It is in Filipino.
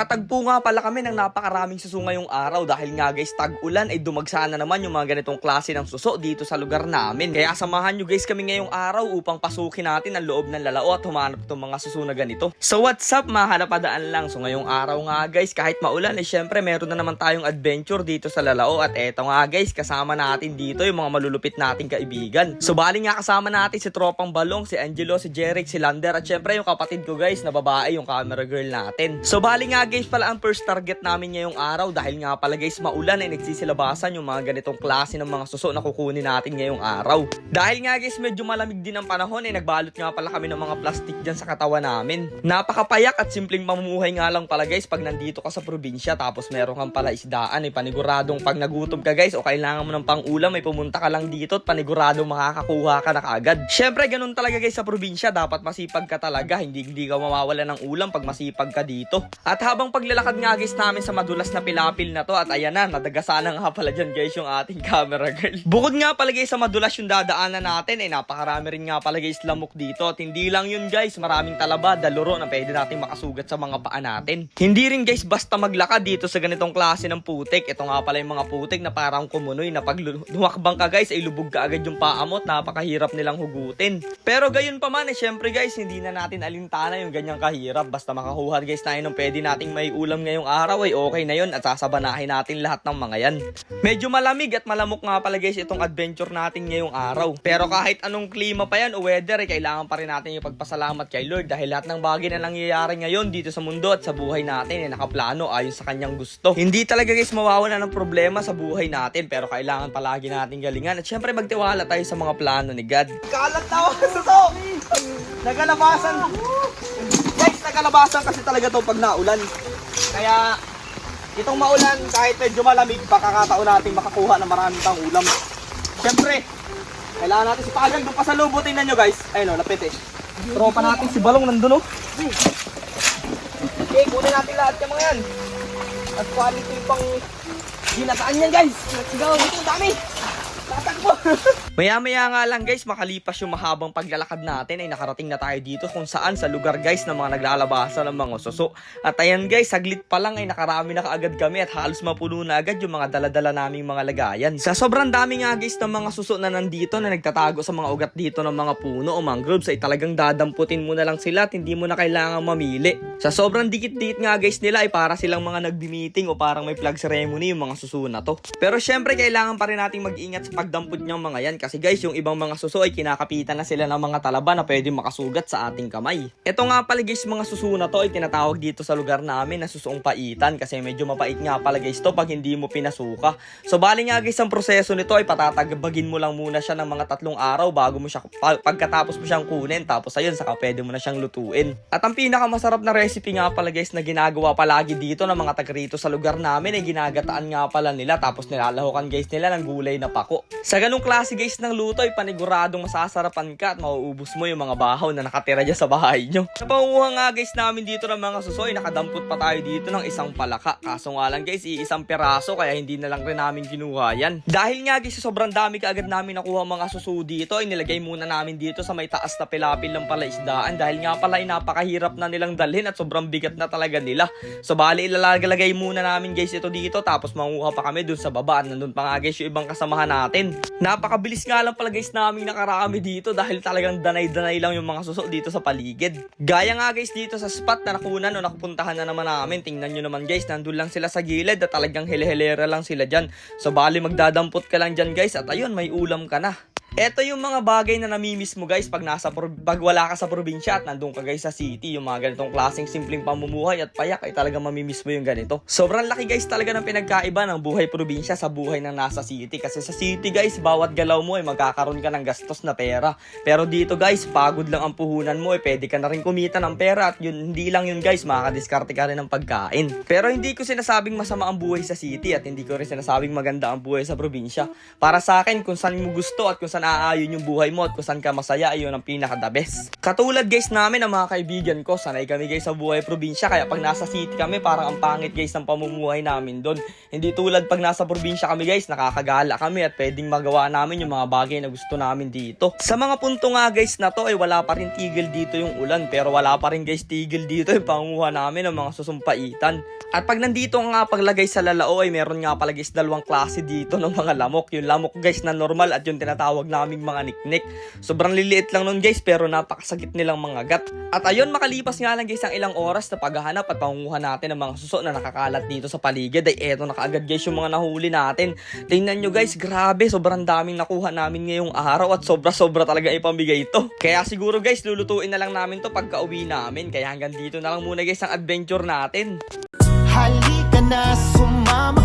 Nakatagpo nga pala kami ng napakaraming suso ngayong araw dahil nga guys tag-ulan ay dumagsa na naman yung mga ganitong klase ng suso dito sa lugar namin. Kaya samahan nyo guys kami ngayong araw upang pasukin natin ang loob ng lalao at humanap itong mga suso na ganito. So what's up mga hanapadaan lang. So ngayong araw nga guys kahit maulan eh syempre meron na naman tayong adventure dito sa lalao at eto nga guys kasama natin dito yung mga malulupit nating kaibigan. So bali nga kasama natin si Tropang Balong, si Angelo, si Jeric, si Lander at syempre yung kapatid ko guys na babae yung camera girl natin. So bali nga guys pala ang first target namin ngayong araw dahil nga pala guys maulan ay nagsisilabasan yung mga ganitong klase ng mga suso na kukunin natin ngayong araw. Dahil nga guys medyo malamig din ang panahon ay nagbalot nga pala kami ng mga plastic dyan sa katawan namin. Napakapayak at simpleng mamumuhay nga lang pala guys pag nandito ka sa probinsya tapos meron kang pala isdaan ay paniguradong pag nagutom ka guys o kailangan mo ng pang-ulam ay pumunta ka lang dito at paniguradong makakakuha ka na kaagad. Syempre ganun talaga guys sa probinsya dapat masipag ka talaga hindi hindi ka mawawala ng ulam pag masipag ka dito. At habang paglalakad nga guys namin sa madulas na pilapil na to at ayan na nadagasa na nga pala dyan guys yung ating camera girl. Bukod nga pala guys sa madulas yung dadaanan natin ay napakarami rin nga pala guys lamok dito at hindi lang yun guys maraming talaba daluro na pwede nating makasugat sa mga paa natin. Hindi rin guys basta maglakad dito sa ganitong klase ng putik. Ito nga pala yung mga putik na parang kumunoy na pag lu- lumakbang ka guys ay lubog ka agad yung paa mo at napakahirap nilang hugutin. Pero gayon pa man eh syempre guys hindi na natin alintana yung ganyang kahirap. Basta makakuha guys tayo ng pwede nating may ulam ngayong araw ay okay na yun at sasabanahin natin lahat ng mga yan. Medyo malamig at malamok nga pala guys itong adventure natin ngayong araw. Pero kahit anong klima pa yan o weather ay kailangan pa rin natin yung pagpasalamat kay Lord dahil lahat ng bagay na nangyayari ngayon dito sa mundo at sa buhay natin ay nakaplano ayon sa kanyang gusto. Hindi talaga guys mawawala ng problema sa buhay natin pero kailangan palagi natin galingan at syempre magtiwala tayo sa mga plano ni God. Kalat na sa to! Nagalabasan! Guys, nagalabasan kasi talaga to pag naulan. Kaya itong maulan kahit medyo malamig pakakataon natin makakuha ng maraming pang ulam. Syempre, kailangan natin si Pagang doon pa sa lubo. Tingnan nyo guys. Ayun o, lapit eh. Tropa natin si Balong nandun o. Okay, kunin natin lahat yung mga yan. At quality pang ginataan yan guys. Let's go. Ito ang dami. Tatakbo. Maya-maya nga lang guys, makalipas yung mahabang paglalakad natin ay nakarating na tayo dito kung saan sa lugar guys ng mga naglalabasan ng mga suso. At ayan guys, saglit pa lang ay nakarami na kaagad kami at halos mapuno na agad yung mga daladala naming mga lagayan. Sa sobrang dami nga guys ng mga suso na nandito na nagtatago sa mga ugat dito ng mga puno o mangroves ay talagang dadamputin mo na lang sila at hindi mo na kailangan mamili. Sa sobrang dikit-dikit nga guys nila ay para silang mga nagbi-meeting o parang may flag ceremony yung mga suso na to. Pero syempre kailangan pa rin nating mag-ingat sa pagdampot niyang mga yan kasi guys yung ibang mga suso ay kinakapitan na sila ng mga talaba na pwede makasugat sa ating kamay. Ito nga pala guys mga suso na to ay tinatawag dito sa lugar namin na susoong paitan kasi medyo mapait nga pala guys to pag hindi mo pinasuka. So bali nga guys ang proseso nito ay patatagabagin mo lang muna siya ng mga tatlong araw bago mo siya pa- pagkatapos mo siyang kunin tapos ayun saka pwede mo na siyang lutuin. At ang pinakamasarap na recipe nga pala guys na ginagawa palagi dito ng mga taga rito sa lugar namin ay ginagataan nga pala nila tapos nilalahukan guys nila ng gulay na pako. Sa ganung klase guys ng luto ay paniguradong masasarapan ka at mauubos mo yung mga bahaw na nakatira dyan sa bahay nyo. Sa pangunguha nga guys namin dito ng mga susoy, nakadampot pa tayo dito ng isang palaka. Kaso nga lang guys, iisang peraso kaya hindi na lang rin namin kinuha yan. Dahil nga guys, sobrang dami kaagad namin nakuha mga suso dito, ay nilagay muna namin dito sa may taas na pilapil ng palaisdaan dahil nga pala ay napakahirap na nilang dalhin at sobrang bigat na talaga nila. So bali ilalagay muna namin guys ito dito tapos manguha pa kami dun sa baba nandun pa nga guys yung ibang kasamahan natin. Napakabilis nga lang pala guys namin nakarami dito dahil talagang danay-danay lang yung mga suso dito sa paligid. Gaya nga guys dito sa spot na nakunan o nakupuntahan na naman namin. Tingnan nyo naman guys, nandun lang sila sa gilid at talagang hele-helera lang sila dyan. So bali magdadampot ka lang dyan guys at ayun may ulam ka na. Ito yung mga bagay na namimiss mo guys pag nasa pag wala ka sa probinsya at nandun ka guys sa city, yung mga ganitong klaseng simpleng pamumuhay at payak ay talaga mamimiss mo yung ganito. Sobrang laki guys talaga ng pinagkaiba ng buhay probinsya sa buhay ng nasa city kasi sa city guys bawat galaw mo ay magkakaroon ka ng gastos na pera. Pero dito guys, pagod lang ang puhunan mo eh pwede ka na rin kumita ng pera at yun hindi lang yun guys, makakadiskarte ka rin ng pagkain. Pero hindi ko sinasabing masama ang buhay sa city at hindi ko rin sinasabing maganda ang buhay sa probinsya. Para sa akin kung saan mo gusto at kung saan saan aayon yung buhay mo at kung saan ka masaya, ayun ang pinaka the best. Katulad guys namin ang mga kaibigan ko, sanay kami guys sa buhay probinsya, kaya pag nasa city kami, parang ang pangit guys ng pamumuhay namin doon. Hindi tulad pag nasa probinsya kami guys, nakakagala kami at pwedeng magawa namin yung mga bagay na gusto namin dito. Sa mga punto nga guys na to ay wala pa rin tigil dito yung ulan, pero wala pa rin guys tigil dito yung panguha namin ng mga susumpaitan. At pag nandito nga paglagay sa lalao ay meron nga pala guys dalawang klase dito ng mga lamok. Yung lamok guys na normal at yung tinatawag naming mga niknik. Sobrang liliit lang nun guys pero napakasakit nilang mga gat. At ayun makalipas nga lang guys ang ilang oras na paghahanap at pangunguha natin ng mga suso na nakakalat dito sa paligid ay eto na kaagad guys yung mga nahuli natin. Tingnan nyo guys grabe sobrang daming nakuha namin ngayong araw at sobra sobra talaga ipamigay ito. Kaya siguro guys lulutuin na lang namin to pagka uwi namin. Kaya hanggang dito na lang muna guys ang adventure natin. Halika na sumama